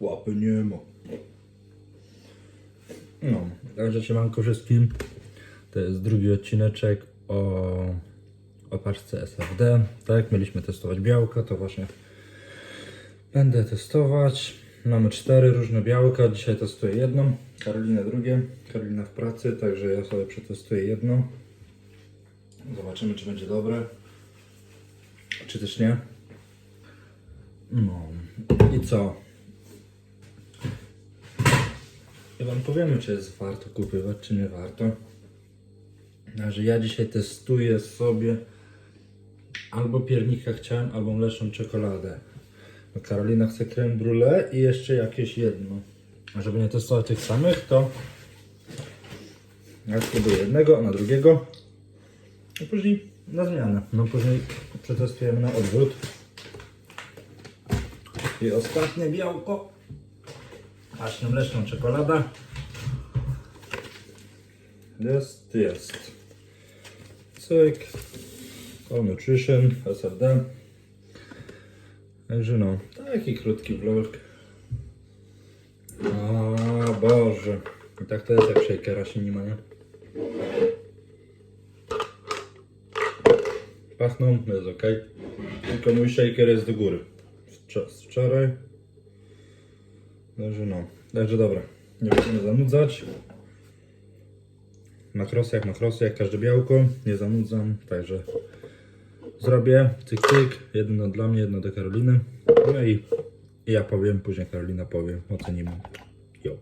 Łapy nie ma. No, także siemanko wszystkim. To jest drugi odcineczek o, o paczce SFD. Tak, mieliśmy testować białka, to właśnie będę testować. Mamy cztery różne białka. Dzisiaj testuję jedną, Karolina drugie, Karolina w pracy, także ja sobie przetestuję jedno. Zobaczymy, czy będzie dobre, czy też nie. No i co? Wam powiemy, czy jest warto kupywać, czy nie warto. Także ja dzisiaj testuję sobie albo piernika chciałem, albo mleczną czekoladę. No Karolina chce creme brulee i jeszcze jakieś jedno. A żeby nie testować tych samych, to ja spróbuję jednego, na drugiego. A później na zmianę. No później przetestujemy na odwrót. I ostatnie białko. Właśnie mleczną czekolada. Jest, jest. Cyk. All Nutrition, SFD. Także no, taki krótki vlog. A Boże. I tak to jest jak shakera się nie ma, nie? Pachną, jest ok. Tylko mój shaker jest do góry. Z wczoraj. Także no. Także dobra. Nie będziemy zanudzać. Makrosy jak makrosy, jak każde białko. Nie zanudzam, także zrobię. Cyk, cyk. Jedno dla mnie, jedno do Karoliny. No i, ja powiem, później Karolina powie. Ocenimy. Jo.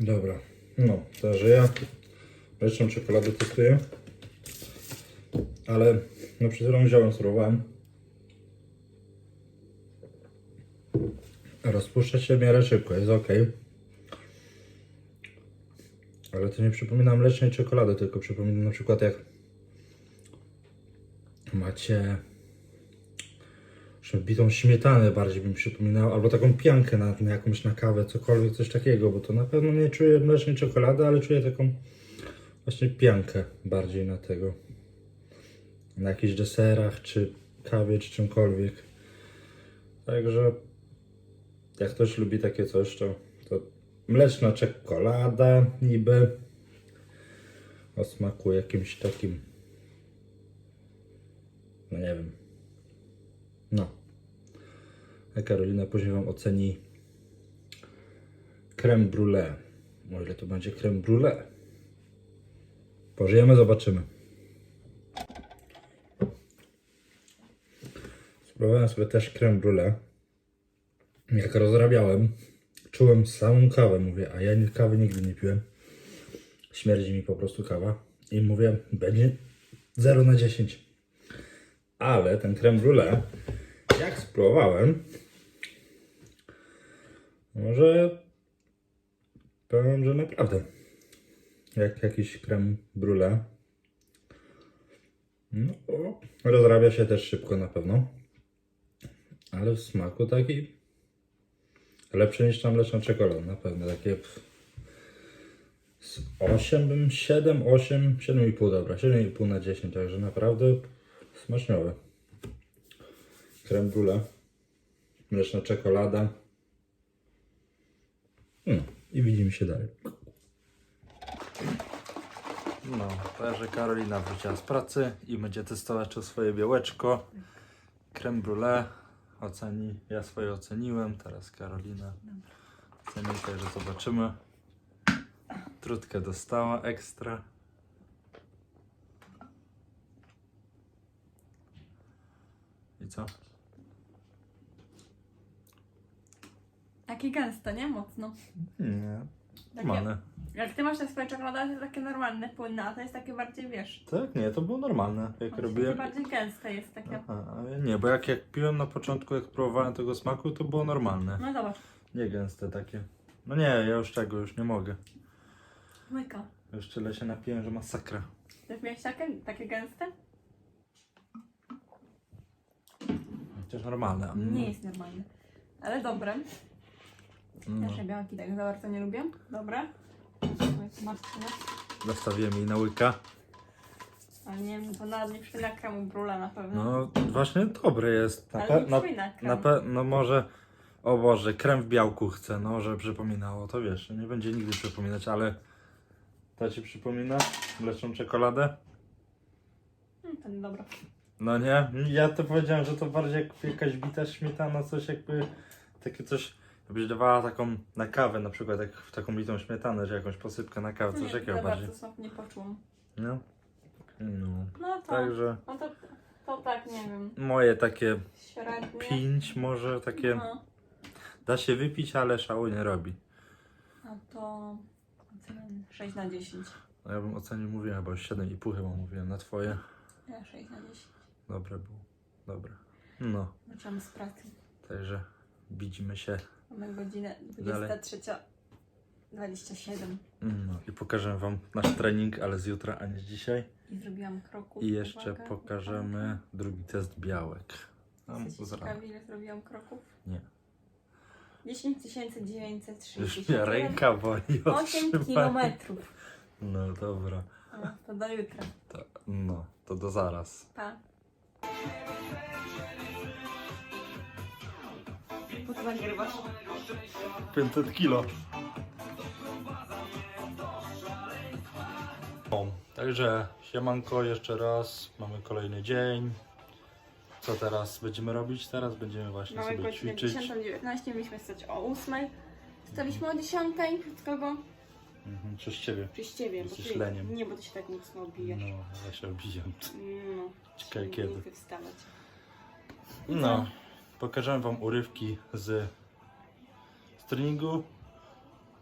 Dobra. No, także ja mleczną czekoladę testuję. Ale no przed chwilą wziąłem, spróbowałem. Rozpuszcza się w miarę szybko, jest ok. Ale to nie przypomina mlecznej czekolady, tylko przypomina na przykład jak macie bitą śmietanę bardziej bym przypominał, albo taką piankę na, na jakąś na kawę, cokolwiek, coś takiego, bo to na pewno nie czuję mlecznej czekolady, ale czuję taką właśnie piankę bardziej na tego na jakichś deserach, czy kawie, czy czymkolwiek. Także jak ktoś lubi takie coś, to, to mleczna czekolada niby o smaku jakimś takim no nie wiem. No. A Karolina później Wam oceni creme brulee. Ile to będzie creme brulee. Pożyjemy, zobaczymy. Spróbowałem sobie też creme brulee. Jak rozrabiałem, czułem samą kawę. Mówię, a ja kawy nigdy nie piłem. Śmierdzi mi po prostu kawa. I mówię, będzie 0 na 10. Ale ten creme brulee, jak spróbowałem, może powiem, że naprawdę jak jakiś creme brulee. No, rozrabia się też szybko na pewno. Ale w smaku taki lepszy niż tam mleczna czekolada, na pewno. Takie z 8 bym, 7, 8, 7,5 dobra, 7,5 na 10, także naprawdę smacznowe. Creme brulee, mleczna czekolada. No i widzimy się dalej. No, także Karolina wróciła z pracy i będzie testować to swoje białeczko. Creme brulee oceni, ja swoje oceniłem, teraz Karolina oceni, także zobaczymy. Trutkę dostała ekstra. I co? Takie gęste, nie? Mocno. Nie. Takie, Normalne. Jak ty masz te swoje czekolady, to jest takie normalne, płynne, a to jest takie bardziej, wiesz, Tak, nie, to było normalne. Jak robiłem. takie bardziej gęste jest takie. Aha, nie, bo jak, jak piłem na początku, jak próbowałem tego smaku, to było normalne. No zobacz, Nie gęste takie. No nie, ja już tego już nie mogę. myka. Już tyle się napiłem, że masakra. Też miałeś takie, takie gęste? Chociaż normalne. Mm. Nie jest normalne. Ale dobre. No. Ja białki tak za bardzo nie lubię. Dobre. Zostawiłem jej na łyka. Ale nie wiem, to nawet nie przypomina kremu brula na pewno. No właśnie dobre jest. Na, Ale nie na, przypomina kremu. na pe- no może O Boże, krem w białku chcę, no, żeby przypominało. To wiesz, nie będzie nigdy przypominać, ale to ci przypomina? Mleczną czekoladę? Hmm, to dobra. No nie, ja to powiedziałem, że to bardziej jak jakaś bita śmietana, coś jakby, takie coś, jakbyś dawała taką na kawę na przykład, jak w taką bitą śmietanę, że jakąś posypkę na kawę, coś takiego bardziej. bardzo nie poczułam. No. No. No to, Także no to, to tak, nie wiem, moje takie średnie. pięć może takie, No, da się wypić, ale szału nie robi. no to oceniam 6 na 10. No ja bym ocenił, mówiłem chyba już 7,5 chyba mówiłem na twoje. Ja 6 na 10. Dobre było, dobre. No, Wróciłam z pracy. także widzimy się. Mamy godzinę Dalej. 23.27 No i pokażę wam nasz trening, ale z jutra, a nie z dzisiaj. i zrobiłam kroków. I jeszcze Uwaga, pokażemy uwaga. drugi test białek. Tam Jesteście z rana. ciekawi, ile zrobiłam kroków? Nie. 10 930. Już mnie ręka boli. 8 otrzymać. kilometrów. No dobra. O, To do jutra. To, no, to do zaraz. Pa. Co nagrywasz? 500 kilo. O, także siemanko jeszcze raz. Mamy kolejny dzień. Co teraz będziemy robić? Teraz będziemy właśnie Mamy sobie godzinę ćwiczyć. 10.19, mieliśmy stać o 8. Staliśmy o 10. Przez kogo? Mhm, przez ciebie. Przez ciebie. bo Jesteś ty, leniem. Nie, bo ty się tak mocno No, obijasz. ja się obijam. No. Ciekawe Nie kiedy. chcę wstawać. No, pokażę wam urywki z, treningu.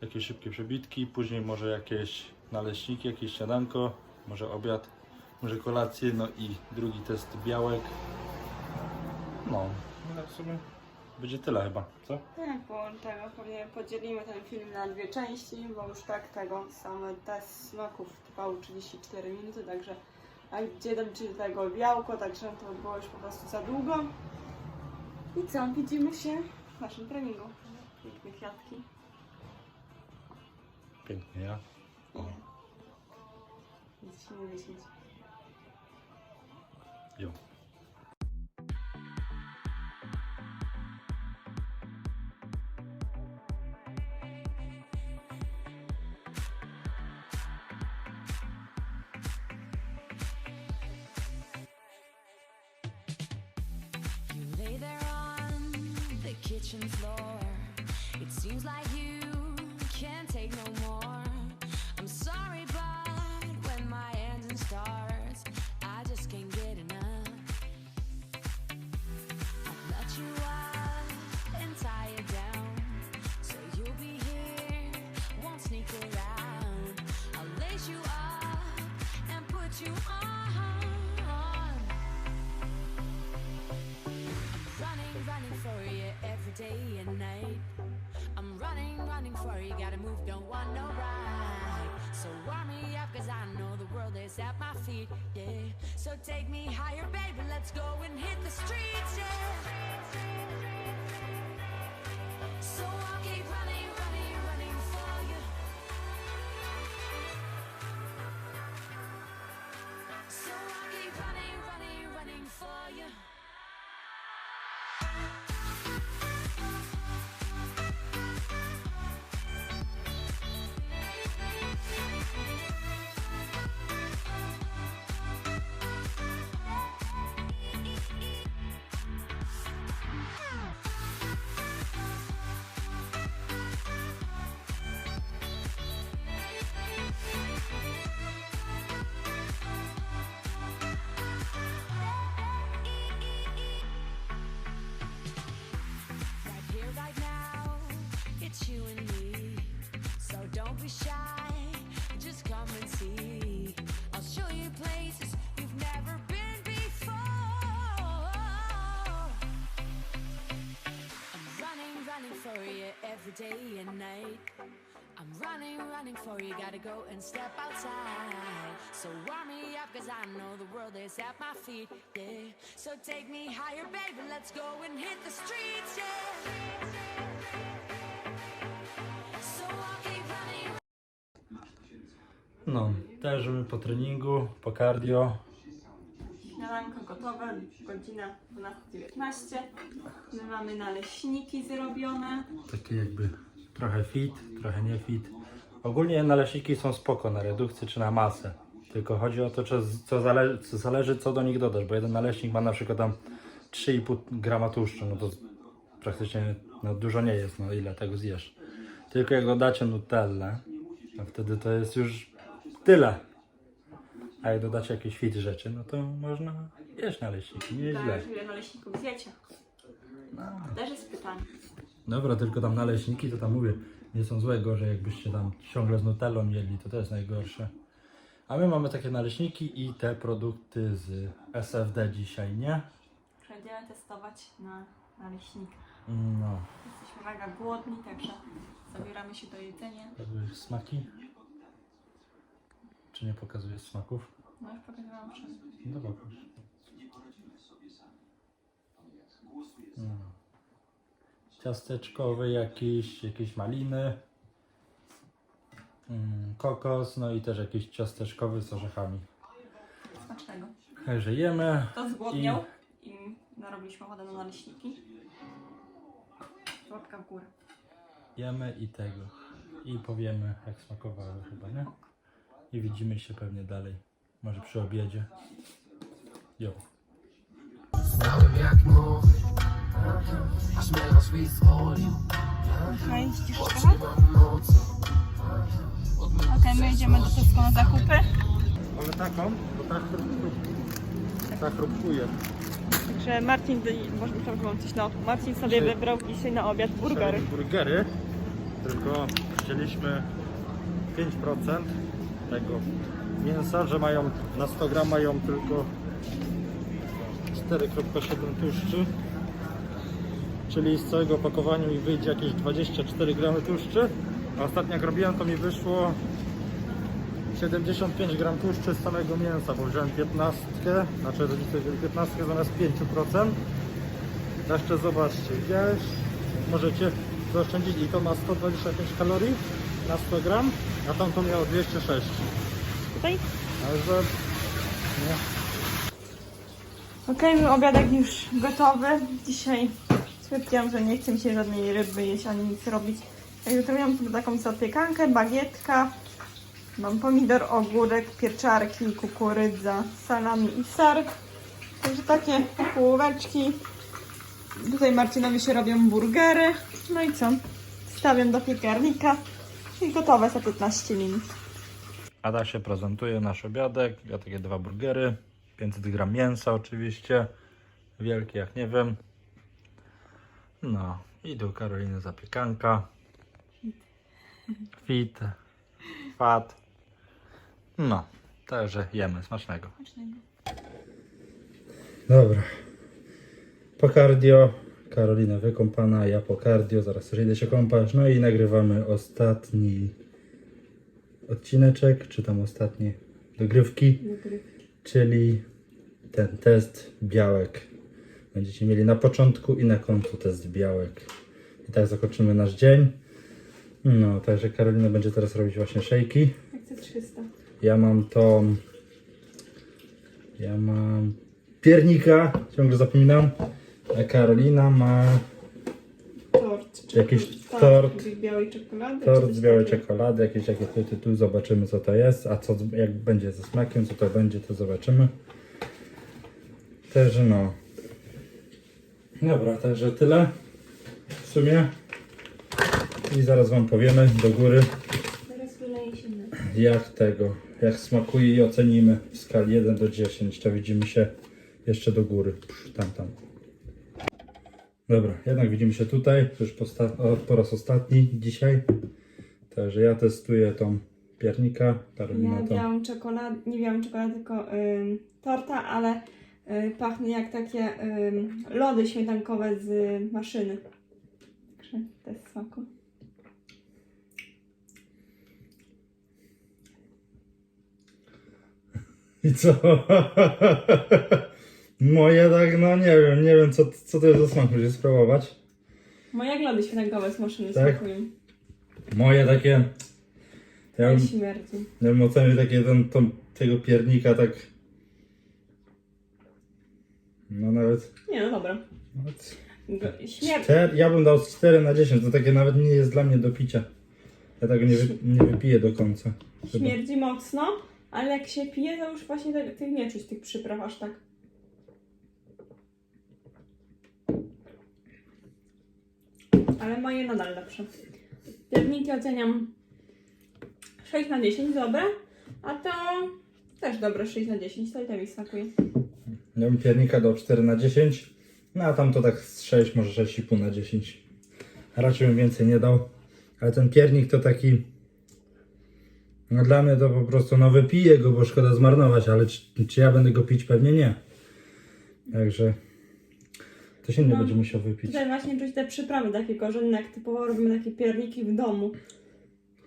Jakieś szybkie przebitki, później może jakieś naleśniki, jakieś śniadanko, może obiad, może kolację, no i drugi test białek. No, no tak w sumie będzie tyle chyba, co? Tak, bo tego pewnie podzielimy ten film na dwie części, bo już tak tego same test smaków trwał 34 minuty, także a gdzie doliczyć do tego białko, także to było już po prostu za długo. I co, widzimy się w naszym treningu. Piękne kwiatki. Pięknie, ja. O. Jesteśmy na 10. Jo. Like you can't take no more. I'm sorry, but when my I just can't get enough. Let you out and tie down, so you'll be here, won't sneak around. I'll lace you up and put you on. You, gotta move, don't want no ride. So warm me up, cause I know the world is at my feet, yeah. So take me higher, baby, let's go and hit the streets, yeah. So I'll keep running, running, day and night. I'm running, running for you, gotta go and step outside. So warm me up, cause I know the world is at my feet, yeah. So take me higher, baby, let's go and hit the streets, yeah. So I'll keep. No, też po treningu, po cardio. Śniadanko gotowe. Godzina 12.19. My mamy naleśniki zrobione. Takie jakby trochę fit, trochę nie fit. Ogólnie naleśniki są spoko na redukcję czy na masę. Tylko chodzi o to, co, co, zale, co zależy co do nich dodasz, bo jeden naleśnik ma na przykład tam 3,5 grama tłuszczu, no to praktycznie no, dużo nie jest, no ile tego zjesz. Tylko jak dodacie nutellę, to wtedy to jest już tyle. A jak dodacie jakieś fit rzeczy, no to można jeść naleśniki, nie źle. Tak, ile naleśników zjecie? No. Też jest pytanie. Dobra, tylko tam naleśniki, to tam mówię, nie są złe, gorzej jakbyście tam ciągle z nutellą jedli, to to jest najgorsze. A my mamy takie naleśniki i te produkty z SFD dzisiaj, nie? Będziemy testować na naleśnikach. No, Jesteśmy mega głodni, także zabieramy się do jedzenia. smaki? Czy nie pokazujesz smaków? No już pokazywałam wszędzie. No pokaż. No. Ciasteczkowy jakiś, jakieś maliny. Mm, kokos, no i też jakiś ciasteczkowy z orzechami. Smacznego. Także jemy. To zgłodniał i narobiliśmy ochotę na naleśniki. Łapka w górę. Jemy i tego. I powiemy jak smakowały chyba, nie? I widzimy się pewnie dalej. Może przy obiedzie. Jo. Okej, ścieżka. Okej, my idziemy do Tesco na zakupy. Ale taką, bo tak tak chrupkuje. Także Marcin, może mam coś na oku. Marcin sobie Czy- wybrał dzisiaj na obiad burgery. Burgery, tylko chcieliśmy 5% tego mięsa, że mają na 100 gram mają tylko 4,7 tłuszczy. Czyli z całego opakowania mi wyjdzie jakieś 24 gramy tłuszczy. A ostatnio jak robiłem to mi wyszło 75 gram tłuszczy z samego mięsa, bo wziąłem 15, znaczy rodzice wzięli 15 zamiast 5%. Jeszcze zobaczcie, gdzieś możecie zaoszczędzić i to ma 125 kalorii na 100 gram, a tamto miało 206. Tutaj? Także nie. Okej, okay, obiadek już gotowy. Dzisiaj stwierdziłam, że nie chcę mi się żadnej ryby jeść ani nic robić. Także zrobiłam sobie taką zapiekankę, bagietka. Mam pomidor, ogórek, pieczarki, kukurydza, salami i ser. Także takie połóweczki. Tutaj Marcinowi się robią burgery. No i co? Stawiam do piekarnika i gotowe za 15 minut. Ada się prezentuje nasz obiadek. Ja takie dwa burgery, 500 gram mięsa oczywiście. Wielkie jak nie wiem. No i do Karoliny zapiekanka. Fit. Fat. No, także jemy. Smacznego. Dobra. Po cardio. Karolina wykąpana, ja po cardio. Zaraz też idę się kąpać. No i nagrywamy ostatni odcineczek, czy tam ostatnie dogrywki, czyli ten test białek. Będziecie mieli na początku i na końcu test białek. I tak zakończymy nasz dzień. No, także Karolina będzie teraz robić właśnie szejki. Jak chcę 300. Ja mam tą. Ja mam piernika, ciągle zapominam. A Karolina ma Tort. Jakiś tort. Z białej czekolady. tort z białej takiego? czekolady, jakieś takie tu, tu, zobaczymy co to jest, a co jak będzie ze smakiem, co to będzie, to zobaczymy. Także no. Dobra, także tyle w sumie. I zaraz wam powiemy do góry jak tego, jak smakuje i ocenimy w skali 1 do 10. To widzimy się jeszcze do góry. Psz, tam, tam. Dobra, jednak widzimy się tutaj. Już po, raz ostatni dzisiaj. Także ja testuję tą piernika. Karolina Ja tą. białą nie białą czekoladę, tylko ym, torta, ale y, pachnie jak takie ym, lody śmietankowe z maszyny. Także to jest smaku. I co? Moje tak, no nie wiem, nie wiem co, co to jest za smak, muszę spróbować. Moje jak lody śmietankowe z maszyny Tak? smakują. Moje takie. Ja bym, śmierdzi. ja bym ocenił takie ten, tą, tego piernika tak No nawet... Nie, no dobra. nawet G- Śmier... czter, ja bym dał 4 na 10, to takie nawet nie jest dla mnie do picia. Ja tego nie, wy, nie wypiję do końca. Chyba. Śmierdzi mocno, ale jak się pije, to już właśnie te- tych nie czuć, tych przypraw aż tak. Ale moje nadal lepsze. Pierniki oceniam 6 na 10, dobre, a to też dobre 6 na 10, to i to mi smakuje. Ja bym piernika dał 4 na 10, no a tam to tak z 6, może 6,5 na 10. Raczej bym więcej nie dał, ale ten piernik to taki... No dla mnie to po prostu, no wypiję go, bo szkoda zmarnować, ale czy, czy ja będę go pić? Pewnie nie. Także ktoś inny No. będzie musiał wypić. Tutaj właśnie czuć te przyprawy takie korzenne, jak typowo robimy takie pierniki w domu.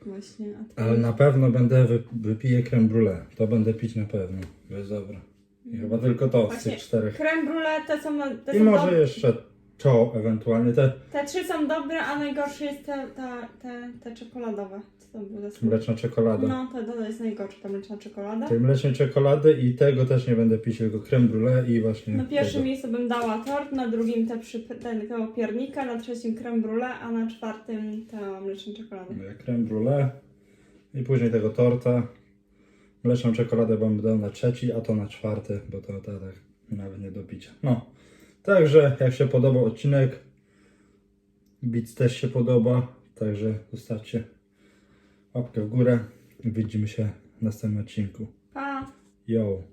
Właśnie, a Ale na pewno będę wy, wypiję creme brulee. To będę pić na pewno. To jest dobre. I chyba tylko to z Właśnie tych czterech. creme brulee te są, te I są może dobre. jeszcze to ewentualnie te Te trzy są dobre, a najgorsze jest te, te, te, te czekoladowe. Co to było za smak? mleczna czekolada. No, to, to jest najgorsza, ta mleczna czekolada. Tej mlecznej czekolady i tego też nie będę pić, tylko creme brulee i właśnie Na pierwszym tego. miejscu bym dała tort, na drugim te przy, ten, tego piernika, na trzecim creme brulee, a na czwartym tę mleczną czekoladę. creme brulee i później tego torta. Mleczną czekoladę bym dał na trzeci, a to na czwarty, bo to, to tak nawet nie do picia. No, także jak się podobał odcinek, Beats też się podoba, także zostawcie łapkę w górę widzimy się w następnym odcinku. Pa! Yo!